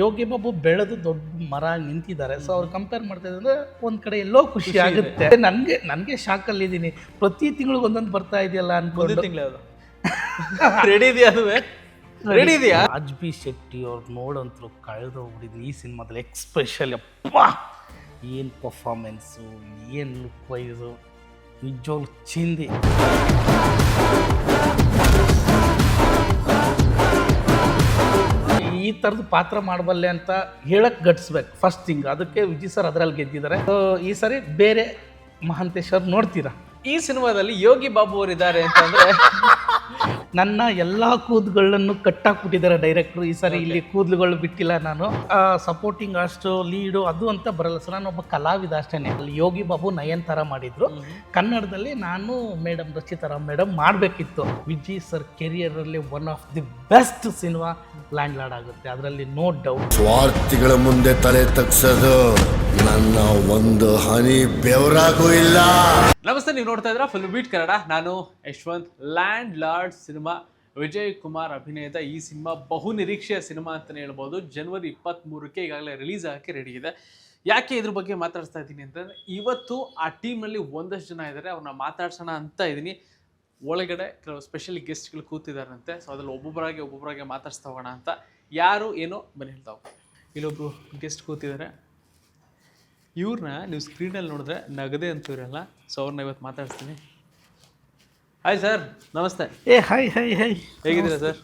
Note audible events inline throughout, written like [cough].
ಯೋಗಿ ಬಾಬು ಬೆಳೆದು ದೊಡ್ಡ ಮರ ನಿಂತಿದ್ದಾರೆ. ಸೊ ಅವ್ರು ಕಂಪೇರ್ ಮಾಡ್ತಾ ಇದ್ದಾರೆ ಒಂದ್ ಕಡೆ ಎಲ್ಲೋ ಖುಷಿ ಆಗುತ್ತೆ. ನನಗೆ ನನಗೆ ಶಾಕ್ ಅಲ್ಲಿ ಇದೀನಿ. ಪ್ರತಿ ತಿಂಗಳಿಗೆ ಒಂದೊಂದು ಬರ್ತಾ ಇದೆಯಲ್ಲ ಅನ್ಕೊಂಡು. ತಿಂಗಳು ಅದು. ರೆಡಿ ಇದೆಯಾ ಅದುವೆ? ರೆಡಿ ಇದೆಯಾ? ರಾಜ್ ಬಿ ಶೆಟ್ಟಿ ಅವ್ರು ನೋಡಂತರು ಕಳೆದು ಹೋಗ್ಬಿಟ್ಟಿದ್ರು ಈ ಸಿನಿಮಾದಲ್ಲಿ ಎಕ್ಸ್ಪೆಷಲ್ ಅಪ್ಪ! ಏನು ಪರ್ಫಾರ್ಮೆನ್ಸು ಏನು ಲುಕ್ ವೈಸು ನಿಜವಾಗ್ಲು ಚಿಂದಿ. ಈ ಥರದ ಪಾತ್ರ ಮಾಡಬಲ್ಲೆ ಅಂತ ಹೇಳಕ್ಕೆ ಗಟ್ಸ್ಬೇಕು. ಫಸ್ಟ್ ಥಿಂಗ್ ಅದಕ್ಕೆ ವಿಜಯ್ ಸರ್ ಅದರಲ್ಲಿ ಗೆದ್ದಿದ್ದಾರೆ. ಈ ಸರಿ ಬೇರೆ ಮಹಾಂತೇಶ್ವರ್ ಅವ್ರು ನೋಡ್ತೀರಾ? ಈ ಸಿನಿಮಾದಲ್ಲಿ ಯೋಗಿ ಬಾಬು ಅವರು ಇದ್ದಾರೆ ಅಂತಂದ್ರೆ [laughs] ನನ್ನ ಎಲ್ಲ ಕೂದಲುಗಳನ್ನು ಕಟ್ಟಾಕ್ಬಿಟ್ಟಿದ್ದಾರೆ ಡೈರೆಕ್ಟ್ರು ಈ ಸರಿ ಇಲ್ಲಿ ಕೂದಲುಗಳು ಬಿಟ್ಟಿಲ್ಲ ನಾನು. ಸಪೋರ್ಟಿಂಗ್ ಅಷ್ಟು ಲೀಡು ಅದು ಅಂತ ಬರಲ್ಲ ಸರ್. ನಾನು ಒಬ್ಬ ಕಲಾವಿದ ಅಷ್ಟೇ ಅಲ್ಲಿ ಯೋಗಿ ಬಾಬು ನಯನ್ತಾರ ಮಾಡಿದ್ರು. ಕನ್ನಡದಲ್ಲಿ ನಾನು ಮೇಡಮ್ ರಚಿತಾರಾಮ್ ಮೇಡಮ್ ಮಾಡಬೇಕಿತ್ತು. Viji sir ಕೆರಿಯರಲ್ಲಿ one of the best cinema landlord ಆಗುತ್ತೆ. ಅದರಲ್ಲಿ ನೋ ಡೌಟ್ ಸ್ವಾರ್ಥಿಗಳ ಮುಂದೆ ತಲೆ ತಗ್ಸೋದು ನನ್ನ ಒಂದು ಹನಿ ಬೆವರಾಗೂ ಇಲ್ಲ. ನಮಸ್ತೆ ನೀವು ನೋಡ್ತಾ ಇದ್ರ ಫುಲ್ ಬೀಟ್ ಕನ್ನಡ ನಾನು Yashwant land lord cinema Vijay Kumar ಅಭಿನಯದ ಈ ಸಿನಿಮಾ ಬಹು ನಿರೀಕ್ಷೆಯ ಸಿನಿಮಾ ಅಂತಲೇ ಹೇಳ್ಬೋದು. ಜನವರಿ ಇಪ್ಪತ್ತ್ಮೂರಕ್ಕೆ ಈಗಾಗಲೇ ರಿಲೀಸ್ ಆಗಕ್ಕೆ ರೆಡಿ ಇದೆ. ಯಾಕೆ ಇದ್ರ ಬಗ್ಗೆ ಮಾತಾಡ್ತಾ ಇದ್ದೀನಿ ಅಂತಂದರೆ, ಇವತ್ತು ಆ ಟೀಮಲ್ಲಿ ಒಂದಷ್ಟು ಜನ ಇದ್ದಾರೆ ಅವ್ರನ್ನ ಮಾತಾಡ್ಸೋಣ ಅಂತ ಇದ್ದೀನಿ. ಒಳಗಡೆ ಕೆಲವು ಸ್ಪೆಷಲ್ ಗೆಸ್ಟ್ಗಳು ಕೂತಿದಾರಂತೆ. ಸೊ ಅದ್ರಲ್ಲಿ ಒಬ್ಬೊಬ್ಬರಾಗಿ ಒಬ್ಬೊಬ್ಬರಾಗೆ ಮಾತಾಡ್ಸ್ತಾ ಹೋಗೋಣ ಅಂತ. ಯಾರು, ಏನೋ ಬನ್ನಿ ಹೇಳ್ತಾ ಹೋಗ್ತಾರೆ ಗೆಸ್ಟ್ ಕೂತಿದ್ದಾರೆ ಇವ್ರನ್ನ ನೀವು ಸ್ಕ್ರೀನಲ್ಲಿ ನೋಡಿದ್ರೆ ನಗದೆ ಅಂತಿರಲ್ಲ ಸೊ ಅವ್ರನ್ನ ಇವತ್ತು ಮಾತಾಡ್ಸ್ತೀನಿ. ಹಾಯ್ ಸರ್ ನಮಸ್ತೆ. ಏ ಹಾಯ್ ಹಾಯ್ ಹಾಯ್ ಹೇಗಿದ್ದೀರಾ ಸರ್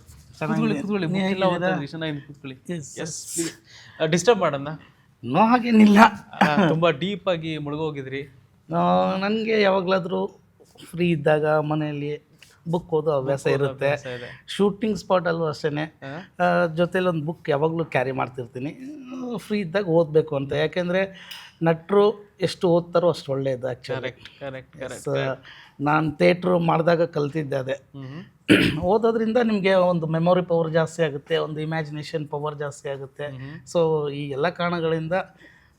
ಕೂತ್ಕೊಳ್ಳಿ. ಕೂತ್ಕೊಳ್ಳಿ. ಚೆನ್ನಾಗಿ ಕೂತ್ಕೊಳ್ಳಿ. ಎಸ್ ಡಿಸ್ಟರ್ಬ್ ಮಾಡೋಣ. ನೋ ಹಾಗೇನಿಲ್ಲ. ತುಂಬ ಡೀಪ್ ಆಗಿ ಮುಳುಗೋಗಿದ್ರಿ ನನಗೆ ಯಾವಾಗಲಾದರೂ ಫ್ರೀ ಇದ್ದಾಗ ಮನೆಯಲ್ಲಿ ಬುಕ್ ಓದೋ ಹವ್ಯಾಸ ಇರುತ್ತೆ. ಶೂಟಿಂಗ್ ಸ್ಪಾಟಲ್ಲೂ ಅಷ್ಟೇ? ಜೊತೆಲಿ ಒಂದು ಬುಕ್ ಯಾವಾಗಲೂ ಕ್ಯಾರಿ ಮಾಡ್ತಿರ್ತೀನಿ. ಫ್ರೀ ಇದ್ದಾಗ ಓದಬೇಕು ಅಂತ. ಯಾಕೆಂದರೆ ನಟರು ಎಷ್ಟು ಓದ್ತಾರೋ ಅಷ್ಟು ಒಳ್ಳೆಯದು ಆ್ಯಕ್ಚುಲಿ ಕರೆಕ್ಟ್ ಕರೆಕ್ಟ್ ಕರೆಕ್ಟ್ ನಾನು ಥಿಯೇಟ್ರು ಮಾಡಿದಾಗ ಕಲ್ತಿದ್ದೆ ಅದೇ. [clears throat] ಓದೋದ್ರಿಂದ ನಿಮಗೆ ಒಂದು ಮೆಮೊರಿ ಪವರ್ ಜಾಸ್ತಿ ಆಗುತ್ತೆ ಒಂದು ಇಮ್ಯಾಜಿನೇಷನ್ ಪವರ್ ಜಾಸ್ತಿ ಆಗುತ್ತೆ. ಸೊ ಈ ಎಲ್ಲ ಕಾರಣಗಳಿಂದ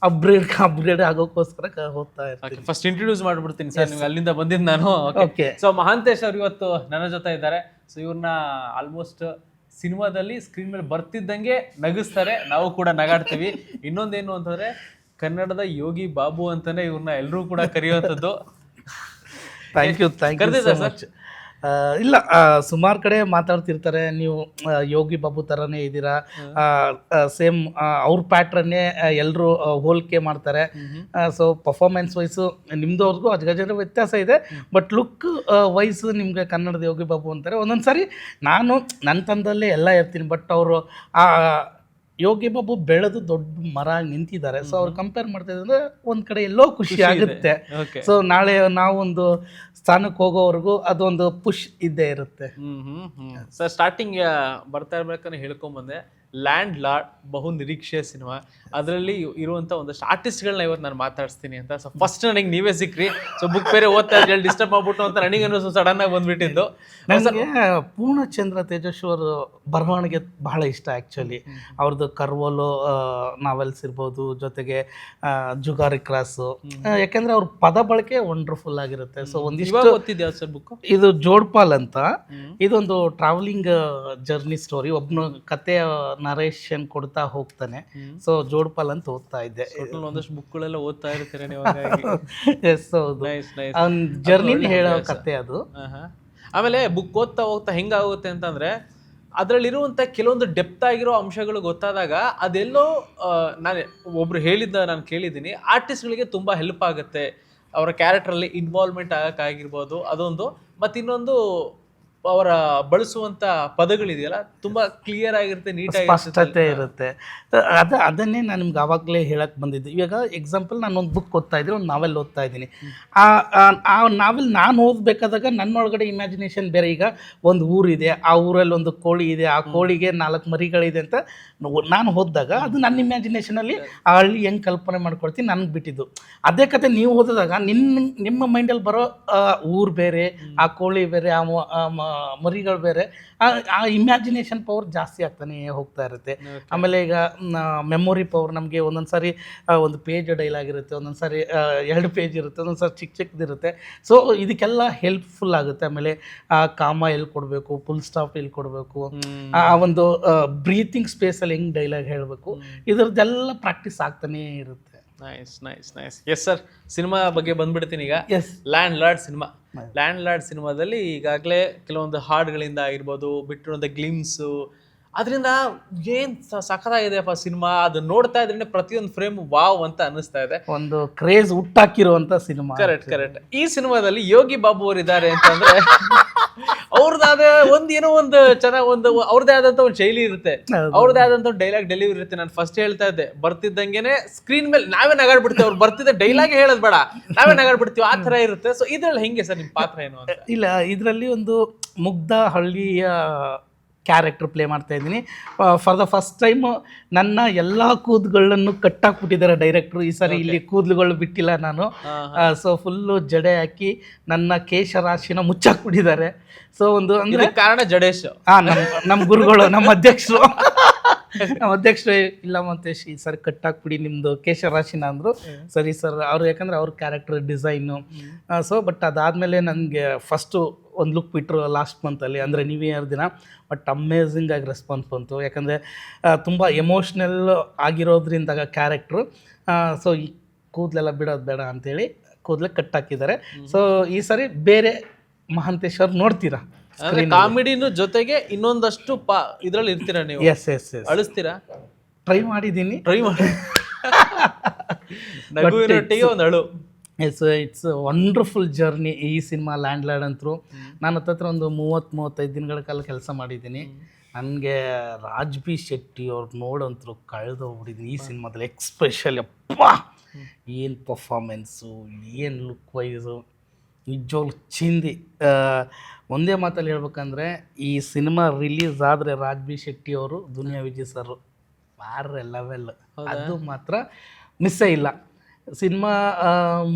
ಅಪ್ಗ್ರೇಡ್ ಅಪ್ಗ್ರೇಡ್ [laughs] ಆಗೋಕ್ಕೋಸ್ಕರ ಹೋಗ್ತಾ ಇರ್ತೀನಿ. ಫಸ್ಟ್ ಇಂಟ್ರೊಡ್ಯೂಸ್ ಮಾಡಿಬಿಡ್ತೀನಿ ಸರ್ ನೀವು ಅಲ್ಲಿಂದ ಬಂದಿದ್ದು ನಾನು. ಓಕೆ ಸೊ ಮಹಾಂತೇಶ್ ಅವ್ರು ಇವತ್ತು ನನ್ನ ಜೊತೆ ಇದ್ದಾರೆ. ಸೊ ಇವ್ರನ್ನ ಆಲ್ಮೋಸ್ಟ್ ಸಿನಿಮಾದಲ್ಲಿ ಸ್ಕ್ರೀನ್ ಮೇಲೆ ಬರ್ತಿದ್ದಂಗೆ ನಗಿಸ್ತಾರೆ. ನಾವು ಕೂಡ ನಗಾಡ್ತೀವಿ. [laughs] ಇನ್ನೊಂದೇನು ಅಂತಂದ್ರೆ ಕನ್ನಡದ ಯೋಗಿ ಬಾಬು ಅಂತಾನೆ ಇವ್ರನ್ನ ಎಲ್ಲರೂ ಕೂಡ ಕರೆಯುವಂಥದ್ದು. Thank you thank you sir? So? Much ಇಲ್ಲ ಸುಮಾರು ಕಡೆ ಮಾತಾಡ್ತಿರ್ತಾರೆ. ನೀವು ಯೋಗಿ ಬಾಬು ಥರನೇ ಇದ್ದೀರಾ. ಸೇಮ್ ಅವ್ರ ಪ್ಯಾಟ್ರನ್ನೇ ಎಲ್ಲರೂ ಹೋಲಿಕೆ ಮಾಡ್ತಾರೆ. ಸೊ ಪರ್ಫಾರ್ಮೆನ್ಸ್ ವೈಸು ನಿಮ್ಮದು ಅವ್ರಿಗೂ ಅಜಗಜರ ವ್ಯತ್ಯಾಸ ಇದೆ. ಬಟ್ ಲುಕ್ ವೈಸ್ ನಿಮಗೆ ಕನ್ನಡದ ಯೋಗಿ ಬಾಬು ಅಂತಾರೆ. ಒಂದೊಂದು ಸಾರಿ ನಾನು ನನ್ನ ತಂದಲ್ಲೇ ಎಲ್ಲ ಇರ್ತೀನಿ. ಬಟ್ ಅವರು ಆ ಯೋಗಿ ಬಾಬು ಬೆಳೆದು ದೊಡ್ಡ ಮರ ಆಗಿ ನಿಂತಿದ್ದಾರೆ. ಸೊ ಅವ್ರು ಕಂಪೇರ್ ಮಾಡ್ತಾ ಇದ್ರೆ ಒಂದು ಕಡೆ ಎಲ್ಲೋ ಖುಷಿ ಆಗುತ್ತೆ. ಸೊ ನಾಳೆ ನಾವೊಂದು ಸ್ಥಾನಕ್ಕೆ ಹೋಗೋವರೆಗೂ ಅದೊಂದು ಪುಷ್ ಇದ್ದೇ ಇರುತ್ತೆ. ಸರ್ ಸ್ಟಾರ್ಟಿಂಗ್ ಬರ್ತಾ ಇರ್ಬೇಕಂದ್ರೆ ಹೇಳ್ಕೊಂಡ್ ಬಂದೆ. ಲ್ಯಾಂಡ್ ಲಾಡ್ ಬಹು ನಿರೀಕ್ಷೆಯ ಸಿನಿಮಾ. ಅದರಲ್ಲಿ ಇರುವಂತ ಒಂದಷ್ಟು ಆರ್ಟಿಸ್ಟ್ಗಳನ್ನ ಇವತ್ತು ನಾನು ಮಾತಾಡಿಸ್ತೀನಿ ಅಂತ. ಸೊ ಫಸ್ಟ್ ನನಗೆ ನೀವೇ ಸಿಕ್ರಿ. ಸೊ ಬುಕ್ ಬೇರೆ ಓದ್ತಾ ಇದ್ರಲ್ಲಿ ಡಿಸ್ಟರ್ಬ್ ಆಗ್ಬಿಟ್ಟು ಅಂತ ನನಗೆ ಅನ್ನೋ ಸಡನ್ ಆಗಿ ಬಂದ್ಬಿಟ್ಟಿದ್ದು. ನನಗೆ ಪೂರ್ಣಚಂದ್ರ ತೇಜಸ್ವಿ ಬರವಣಿಗೆ ಬಹಳ ಇಷ್ಟ ಆ್ಯಕ್ಚುಲಿ ಅವ್ರದ್ದು ಕರ್ವೋಲು ನಾವೆಲ್ಸ್ ಇರ್ಬೋದು ಜೊತೆಗೆ ಜುಗಾರಿ ಕ್ರಾಸು. ಯಾಕೆಂದ್ರೆ ಅವ್ರ ಪದ ಬಳಕೆ ವಂಡರ್ಫುಲ್ ಆಗಿರುತ್ತೆ. ಸೊ ಒಂದಿಷ್ಟು ಸರ್ ಬುಕ್ ಇದು ಜೋಡ್ಪಾಲ್ ಅಂತ. ಇದೊಂದು ಟ್ರಾವೆಲಿಂಗ್ ಜರ್ನಿ ಸ್ಟೋರಿ ಒಬ್ಬನ ಕತೆ ನರೇಶನ್ ಕೊಡ್ತಾ ಹೋಗ್ತಾನೆ. ಸೊ ಜೋಡ್ಪಾಲ್ ಅಂತ ಓದ್ತಾ ಇದ್ದೆ. ಒಂದಷ್ಟು ಬುಕ್ಗಳೆಲ್ಲ ಓದ್ತಾ ಇರ್ತೀರ ನೀವು ಎಸ್ [laughs] ಹೌದು. ಅವ್ನ ಜರ್ನಿನ ಹೇಳೋ ಕತೆ ಅದು. ಆಮೇಲೆ ಬುಕ್ ಓದ್ತಾ ಹೋಗ್ತಾ ಹೆಂಗಾಗುತ್ತೆ ಅಂತಂದ್ರೆ ಅದರಲ್ಲಿರುವಂಥ ಕೆಲವೊಂದು ಡೆಪ್ತ್ ಆಗಿರೋ ಅಂಶಗಳು ಗೊತ್ತಾದಾಗ ಅದೆಲ್ಲೋ ನಾನು ಒಬ್ರು ಹೇಳಿದ್ದ ನಾನು ಕೇಳಿದ್ದೀನಿ. ಆರ್ಟಿಸ್ಟ್ಗಳಿಗೆ ತುಂಬ ಹೆಲ್ಪ್ ಆಗುತ್ತೆ. ಅವರ ಕ್ಯಾರೆಕ್ಟ್ರಲ್ಲಿ ಇನ್ವಾಲ್ವ್ಮೆಂಟ್ ಆಗಕ್ಕಾಗಿರ್ಬೋದು ಅದೊಂದು. ಮತ್ತು ಇನ್ನೊಂದು ಅವರ ಬಳಸುವಂಥ ಪದಗಳಿದೆಯಲ್ಲ ತುಂಬ ಕ್ಲಿಯರ್ ಆಗಿರುತ್ತೆ ಸ್ಪಷ್ಟತೆ ನೀಟಾಗಿ ಇರುತ್ತೆ. ಅದ ಅದನ್ನೇ ನಾನು ನಿಮ್ಗೆ ಆವಾಗಲೇ ಹೇಳಕ್ಕೆ ಬಂದಿದ್ದು. ಇವಾಗ ಎಕ್ಸಾಂಪಲ್ ನಾನು ಒಂದು ಬುಕ್ ಓದ್ತಾ ಇದ್ದೀನಿ ಒಂದು ನಾವೆಲ್ ಓದ್ತಾ ಇದ್ದೀನಿ. ಆ ಆ- ನಾವೆಲ್ ನಾನು ಓದಬೇಕಾದಾಗ ನನ್ನೊಳಗಡೆ ಇಮ್ಯಾಜಿನೇಷನ್ ಬೇರೆ. ಈಗ ಒಂದು ಊರಿದೆ ಆ ಊರಲ್ಲಿ ಒಂದು ಕೋಳಿ ಇದೆ ಆ ಕೋಳಿಗೆ ನಾಲ್ಕು ಮರಿಗಳಿದೆ ಅಂತ ನಾನು ಓದಿದಾಗ ಅದು ನನ್ನ ಇಮ್ಯಾಜಿನೇಷನಲ್ಲಿ ಆ ಹಳ್ಳಿ ಹೆಂಗೆ ಕಲ್ಪನೆ ಮಾಡ್ಕೊಳ್ತೀನಿ ನನಗೆ ಬಿಟ್ಟಿದ್ದು. ಅದೇ ಕತೆ ನೀವು ಓದಿದಾಗ ನಿನ್ನ ನಿಮ್ಮ ಮೈಂಡಲ್ಲಿ ಬರೋ ಊರು ಬೇರೆ ಆ ಕೋಳಿ ಬೇರೆ ಆ ಮರಿಗಳು ಬೇರೆ. ಆ- ಇಮ್ಯಾಜಿನೇಷನ್ ಪವರ್ ಜಾಸ್ತಿ ಆಗ್ತಾನೆ ಹೋಗ್ತಾ ಇರುತ್ತೆ. ಆಮೇಲೆ ಈಗ ಮೆಮೊರಿ ಪವರ್ ನಮಗೆ ಒಂದೊಂದು ಸಾರಿ ಒಂದು ಪೇಜ್ ಡೈಲಾಗ್ ಇರುತ್ತೆ ಒಂದೊಂದು ಸಾರಿ ಎರಡು ಪೇಜ್ ಇರುತ್ತೆ ಒಂದೊಂದು ಸಾರಿ ಚಿಕ್ಕ ಚಿಕ್ಕದಿರುತ್ತೆ ಸೊ ಇದಕ್ಕೆಲ್ಲ ಹೆಲ್ಪ್ಫುಲ್ ಆಗುತ್ತೆ. ಆಮೇಲೆ ಆ ಕಾಮ ಎಲ್ಲಿ ಕೊಡಬೇಕು ಫುಲ್ ಸ್ಟಾಪ್ ಎಲ್ಲಿ ಕೊಡಬೇಕು. ಆ ಒಂದು ಬ್ರೀತಿಂಗ್ ಸ್ಪೇಸಲ್ಲಿ ಹೆಂಗೆ ಡೈಲಾಗ್ ಹೇಳಬೇಕು. ಇದರದ್ದೆಲ್ಲ ಪ್ರಾಕ್ಟೀಸ್ ಆಗ್ತಾನೇ ಇರುತ್ತೆ. Nice nice nice yes sir cinema ಬಗ್ಗೆ ಬಂದ್ಬಿಡ್ತೀನಿ ಈಗ. Yes land lord cinema landlord ಸಿನಿಮಾದಲ್ಲಿ ಈಗಾಗಲೇ ಕೆಲವೊಂದು ಹಾಡುಗಳಿಂದ ಆಗಿರ್ಬೋದು ಬಿಟ್ಟಿರೋದ ಗ್ಲಿಮ್ಸು ಅದರಿಂದ ಏನು ಸಖತ್ತಾಗಿದೆಯಪ್ಪ ಸಿನಿಮಾ ಅದು ನೋಡ್ತಾ ಇದ್ರೆ ಪ್ರತಿಯೊಂದು ಫ್ರೇಮ್ ವಾವ್ ಅಂತ ಅನಿಸ್ತಾ ಇದೆ. ಒಂದು ಕ್ರೇಜ್ ಹುಟ್ಟಾಕಿರುವಂತ ಸಿನಿಮಾ ಕರೆಕ್ಟ್ ಕರೆಕ್ಟ್ ಈ ಸಿನಿಮಾದಲ್ಲಿ ಯೋಗಿ ಬಾಬು ಅವರು ಇದ್ದಾರೆ ಅಂತಂದ್ರೆ [laughs] ಅವ್ರದ್ದಾದ ಒಂದ್ ಏನೋ ಒಂದು ಚೆನ್ನಾಗ್ ಒಂದು ಅವ್ರದೇ ಆದಂತ ಒಂದು ಶೈಲಿ ಇರುತ್ತೆ. ಅವ್ರದೇ ಅವ್ರದ್ದೇ ಆದಂತ ಒಂದು ಡೈಲಾಗ್ ಡೆಲಿವರಿ ಇರುತ್ತೆ. ನಾನು ಫಸ್ಟ್ ಹೇಳ್ತಾ ಇದ್ದೆ ಬರ್ತಿದ್ದಂಗೆನೆ ಸ್ಕ್ರೀನ್ ಮೇಲೆ ನಾವೇ ನಗಾಡ್ಬಿಡ್ತೀವಿ. ಅವ್ರು ಬರ್ತಿದ್ದ ಡೈಲಾಗ್ ಹೇಳೋದ್ ಬೇಡ. ನಾವೇ ನಗಾಡ್ಬಿಡ್ತೀವಿ. ಆ ತರ ಇರುತ್ತೆ. ಸೊ ಇದ್ರಲ್ಲಿ ಹೆಂಗೆ ಸರ್ ನಿಮ್ ಪಾತ್ರ ಏನು ಅಂತ? ಇಲ್ಲ ಇದರಲ್ಲಿ ಒಂದು ಮುಗ್ಧ ಹಳ್ಳಿಯ ಕ್ಯಾರೆಕ್ಟರ್ ಪ್ಲೇ ಮಾಡ್ತಾ ಇದ್ದೀನಿ. ಫಾರ್ ದ ಫಸ್ಟ್ ಟೈಮು ನನ್ನ ಎಲ್ಲ ಕೂದಲುಗಳನ್ನು ಕಟ್ಟಾಕ್ಬಿಟ್ಟಿದ್ದಾರೆ ಡೈರೆಕ್ಟ್ರು ಈ ಸರಿ ಇಲ್ಲಿ ಕೂದಲುಗಳು ಬಿಟ್ಟಿಲ್ಲ ನಾನು. ಸೊ ಫುಲ್ಲು ಜಡೆ ಹಾಕಿ ನನ್ನ ಕೇಶ ರಾಶಿನ ಮುಚ್ಚಾಕ್ಬಿಟ್ಟಿದ್ದಾರೆ. ಸೊ ಒಂದು ಅಂದರೆ ಕಾರಣ ಜಡೇಶ್. ಹಾಂ ನಮ್ಮ ನಮ್ಮ ಗುರುಗಳು ನಮ್ಮ ಅಧ್ಯಕ್ಷರು. ನಮ್ಮ ಅಧ್ಯಕ್ಷರು ಇಲ್ಲ ಮಂತೇಶ್ ಈ ಸರಿ ಕಟ್ಟಾಕ್ಬಿಡಿ ನಿಮ್ಮದು ಕೇಶರಾಶಿನ ಅಂದರು. ಸರಿ ಸರ್ ಅವ್ರು ಯಾಕಂದ್ರೆ ಅವ್ರ ಕ್ಯಾರೆಕ್ಟರ್ ಡಿಸೈನು ಸೊ ಬಟ್ ಅದಾದಮೇಲೆ ನನಗೆ ಫಸ್ಟು ಒಂದು ಲುಕ್ ಬಿಟ್ಟರು ಲಾಸ್ಟ್ ಮಂತಲ್ಲಿ ಅಂದರೆ ನ್ಯೂ ಇಯರ್ ದಿನ ಬಟ್ ಅಮೇಝಿಂಗ್ ಆಗಿ ರೆಸ್ಪಾನ್ಸ್ ಬಂತು. ಯಾಕಂದರೆ ತುಂಬ ಎಮೋಷ್ನಲ್ ಆಗಿರೋದ್ರಿಂದ ಕ್ಯಾರೆಕ್ಟ್ರು ಸೊ ಈ ಕೂದಲೆಲ್ಲ ಬಿಡೋದು ಬೇಡ ಅಂತೇಳಿ ಕಟ್ ಹಾಕಿದ್ದಾರೆ ಸೊ ಈ ಸರಿ ಬೇರೆ ಮಹಾಂತೇಶ್ ಅವ್ರು ನೋಡ್ತೀರಾ ಕಾಮಿಡಿನ ಜೊತೆಗೆ ಇನ್ನೊಂದಷ್ಟು ಪಾ ಇದ್ರಲ್ಲಿ ಇರ್ತೀರಾ ನೀವು? ಎಸ್ ಎಸ್ ಎಸ್ ಅಳಿಸ್ತೀರಾ? ಟ್ರೈ ಮಾಡಿದ್ದೀನಿ. ಟ್ರೈ ಮಾಡಿ. ನಗುವಿನೊಟ್ಟಿಗೆ ಒಂದು ಅಳು ಇಟ್ಸ್ ಇಟ್ಸ್ ವಂಡರ್ಫುಲ್ ಜರ್ನಿ ಈ ಸಿನಿಮಾ ಲ್ಯಾಂಡ್ ಲ್ಯಾಡ್ ಅಂತರೂ ನಾನು ಹತ್ತತ್ರ ಒಂದು ಮೂವತ್ತು ಮೂವತ್ತೈದು ದಿನಗಳ ಕಾಲ ಕೆಲಸ ಮಾಡಿದ್ದೀನಿ. ನನಗೆ ರಾಜ್ ಬಿ ಶೆಟ್ಟಿ ಅವ್ರು ನೋಡಂತರು ಕಳೆದೋಗ್ಬಿಟ್ಟಿದ್ದೀನಿ ಈ ಸಿನಿಮಾದಲ್ಲಿ ಎಕ್ಸ್ಪೆಷಲ್ ಅಪ್ಪ! ಏನು ಪರ್ಫಾಮೆನ್ಸು ಏನು ಲುಕ್ ವೈಸು ನಿಜವಾಗ್ಲು ಚಿಂದಿ ಒಂದೇ ಮಾತಲ್ಲಿ ಹೇಳ್ಬೇಕಂದ್ರೆ ಈ ಸಿನಿಮಾ ರಿಲೀಸ್ ಆದರೆ ರಾಜ್ಬಿ ಶೆಟ್ಟಿ ಅವರು Duniya Vijay sir bar level. ಅದು ಮಾತ್ರ ಮಿಸ್ಸೇ ಇಲ್ಲ. ಸಿನಿಮಾ